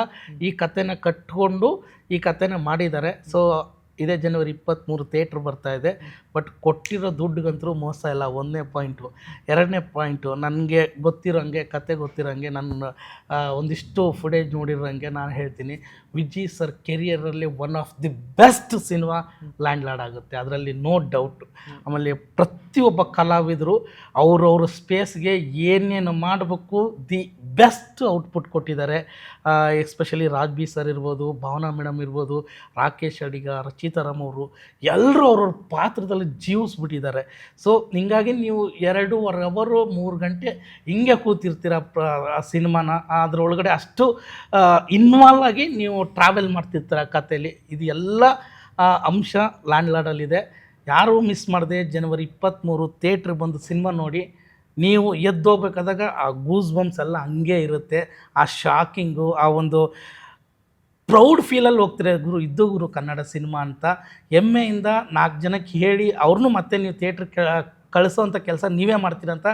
ಈ ಕತೆನ ಕಟ್ಕೊಂಡು ಈ ಕತೆನ ಮಾಡಿದ್ದಾರೆ. ಸೊ ಇದೇ ಜನವರಿ ಇಪ್ಪತ್ತ್ಮೂರು ಥಿಯೇಟ್ರ್ ಬರ್ತಾ ಇದೆ. ಬಟ್ ಕೊಟ್ಟಿರೋ ದುಡ್ಡುಗಂತೂ ಮೋಸ ಇಲ್ಲ. ಒಂದನೇ ಪಾಯಿಂಟು. ಎರಡನೇ ಪಾಯಿಂಟು, ನನಗೆ ಗೊತ್ತಿರೋಂಗೆ, ಕತೆ ಗೊತ್ತಿರೋಂಗೆ, ನನ್ನ ಒಂದಿಷ್ಟು ಫುಟೇಜ್ ನೋಡಿರೋಂಗೆ ನಾನು ಹೇಳ್ತೀನಿ. Viji sir ಕೆರಿಯರಲ್ಲಿ one of the best cinema landlord ಆಗುತ್ತೆ. ಅದರಲ್ಲಿ ನೋ ಡೌಟ್ ಆಮೇಲೆ ಪ್ರತಿಯೊಬ್ಬ ಕಲಾವಿದರು ಅವರವ್ರ ಸ್ಪೇಸ್ಗೆ ಏನೇನು ಮಾಡಬೇಕು ದಿ ಬೆಸ್ಟ್ ಔಟ್ಪುಟ್ ಕೊಟ್ಟಿದ್ದಾರೆ. ಎಸ್ಪೆಷಲಿ ರಾಜ್ ಬಿ ಸರ್ ಇರ್ಬೋದು, ಭಾವನಾ ಮೇಡಮ್ ಇರ್ಬೋದು, ರಾಕೇಶ್ ಅಡಿಗ ರಚಿತಾರಾಮ್ ಅವರು ಎಲ್ಲರೂ ಅವ್ರವ್ರ ಪಾತ್ರದಲ್ಲಿ ಜೀವಿಸ್ಬಿಟ್ಟಿದ್ದಾರೆ. ಸೊ ಹಿಂಗಾಗಿ ನೀವು ಎರಡೂವರೆ ಅವರು ಮೂರು ಗಂಟೆ ಹಿಂಗೆ ಕೂತಿರ್ತೀರ ಆ ಸಿನಿಮಾನ? ಅದರೊಳಗಡೆ ಅಷ್ಟು ಇನ್ವಾಲ್ವ್ ಆಗಿ ನೀವು ಟ್ರಾವೆಲ್ ಮಾಡ್ತಿರ್ತೀರ ಕಥೆಯಲ್ಲಿ? ಇದು ಎಲ್ಲ ಆ, ಅಂಶ ಲ್ಯಾಂಡ್ ಲಾಡಲ್ಲಿದೆ ಯಾರೂ ಮಿಸ್ ಮಾಡದೆ ಜನವರಿ ಇಪ್ಪತ್ತ್ಮೂರು ಥಿಯೇಟ್ರ್ ಬಂದು ಸಿನಿಮಾ ನೋಡಿ ನೀವು ಎದ್ದೋಗ್ಬೇಕಾದಾಗ ಆ ಗೂಸ್ ಬಂಪ್ಸ್ ಎಲ್ಲ ಹಂಗೆ ಇರುತ್ತೆ. ಆ ಶಾಕಿಂಗು ಆ ಒಂದು ಪ್ರೌಡ್ ಫೀಲಲ್ಲಿ ಹೋಗ್ತಾರೆ ಗುರು ಇದ್ದು ಗುರು ಕನ್ನಡ ಸಿನಿಮಾ ಅಂತ. ಹೆಮ್ಮೆಯಿಂದ ನಾಲ್ಕು ಜನಕ್ಕೆ ಹೇಳಿ ಅವ್ರನ್ನೂ ಮತ್ತೆ ನೀವು ಥಿಯೇಟ್ರ್ ಕಳಿಸೋವಂಥ ಕೆಲಸ ನೀವೇ ಮಾಡ್ತೀರಂತ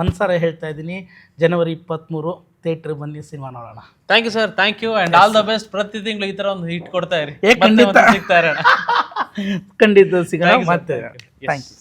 ಮನ್ಸಾರ ಹೇಳ್ತಾ ಇದ್ದೀನಿ. ಜನವರಿ ಇಪ್ಪತ್ತ್ಮೂರು ಥಿಯೇಟ್ರ್ ಬನ್ನಿ ಸಿನಿಮಾ ನೋಡೋಣ. Thank you sir thank you and all the best ಪ್ರತಿ ತಿಂಗಳು ಈ ಥರ ಒಂದು ಹಿಟ್ ಕೊಡ್ತಾ ಇರಿ. ಖಂಡಿತ. ಸಿಗ್ತಾ ಇರೋಣ. [laughs] ಖಂಡಿತ ಸಿಗೋಣ. ಮತ್ತೆ. Thank you